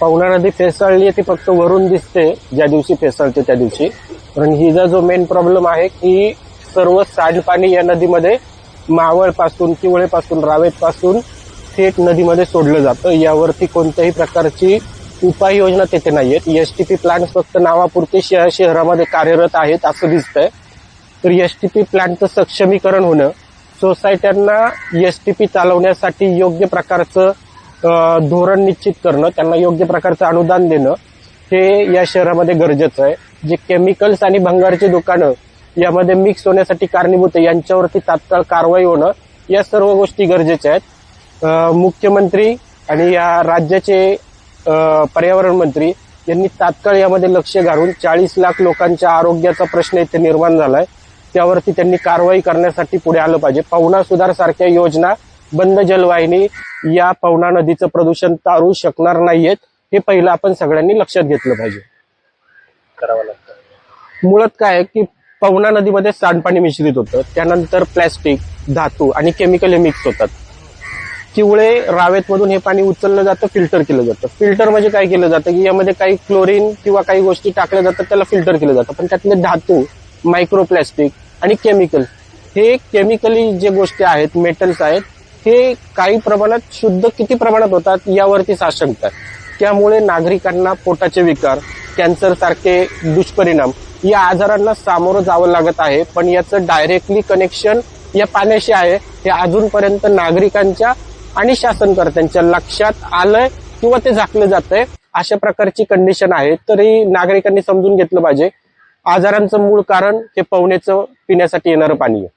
पवना नदी फेसळली ती फक्त वरून दिसते ज्या दिवशी फेसाळते त्या दिवशी. कारण हिचा जो मेन प्रॉब्लेम आहे की सर्व सांडपाणी या नदीमध्ये मावळपासून किवळेपासून रावेतपासून थेट नदीमध्ये सोडलं जातं. यावरती कोणत्याही प्रकारची उपाययोजना तिथे टी पी प्लांट फक्त नावापुरते शहरामध्ये कार्यरत आहेत असं दिसतंय. तर यश टी पी प्लांटचं सक्षमीकरण होणं सोसायट्यांना यश टी पी चालवण्यासाठी योग्य प्रकारचं धोरण निश्चित करणं त्यांना योग्य प्रकारचं अनुदान देणं हे या शहरामध्ये गरजेचं आहे. जे केमिकल्स आणि भंगारची दुकानं यामध्ये मिक्स होण्यासाठी कारणीभूत आहे. यांच्यावरती तात्काळ कारवाई होणं या सर्व गोष्टी गरजेच्या आहेत. मुख्यमंत्री आणि या राज्याचे पर्यावरण मंत्री यांनी तात्काळ यामध्ये लक्ष घालून चाळीस लाख लोकांच्या आरोग्याचा प्रश्न इथे निर्माण झालाय. त्यावरती त्यांनी कारवाई करण्यासाठी पुढे आलं पाहिजे. पवना सुधार सारख्या योजना बंद जलवाहिनी या पवना नदीचं प्रदूषण तारू शकणार नाहीयेत हे पहिलं आपण सगळ्यांनी लक्षात घेतलं पाहिजे. करावं लागतं. मुळात काय आहे की पवना नदीमध्ये सांडपाणी मिश्रित होतं त्यानंतर प्लॅस्टिक धातू आणि केमिकल हे मिक्स होतात. किवळे रावेतमधून हे पाणी उचललं जातं फिल्टर केलं जातं. फिल्टर म्हणजे काय केलं जातं की यामध्ये काही क्लोरीन किंवा काही गोष्टी टाकल्या जातात त्याला फिल्टर केलं जातं. पण त्यातले धातू मायक्रोप्लॅस्टिक आणि केमिकल हे केमिकली जे गोष्टी आहेत मेटल्स आहेत हे काही प्रमाणात शुद्ध किती प्रमाणात होतात यावरती साशंकता आहे. त्यामुळे नागरिकांना पोटाचे विकार कॅन्सर सारखे दुष्परिणाम या आजारांना सामोरं जावं लागत आहे. पण याचं डायरेक्टली कनेक्शन या पाण्याशी आहे. हे अजूनपर्यंत नागरिकांच्या आणि शासनकर्त्यांच्या लक्षात आलंय किंवा ते झाकलं जातंय. अशा प्रकारची कंडिशन आहे. तरी नागरिकांनी समजून घेतलं पाहिजे. आजारांचं मूळ कारण हे पवनेचं पिण्यासाठी येणारं पाणी आहे.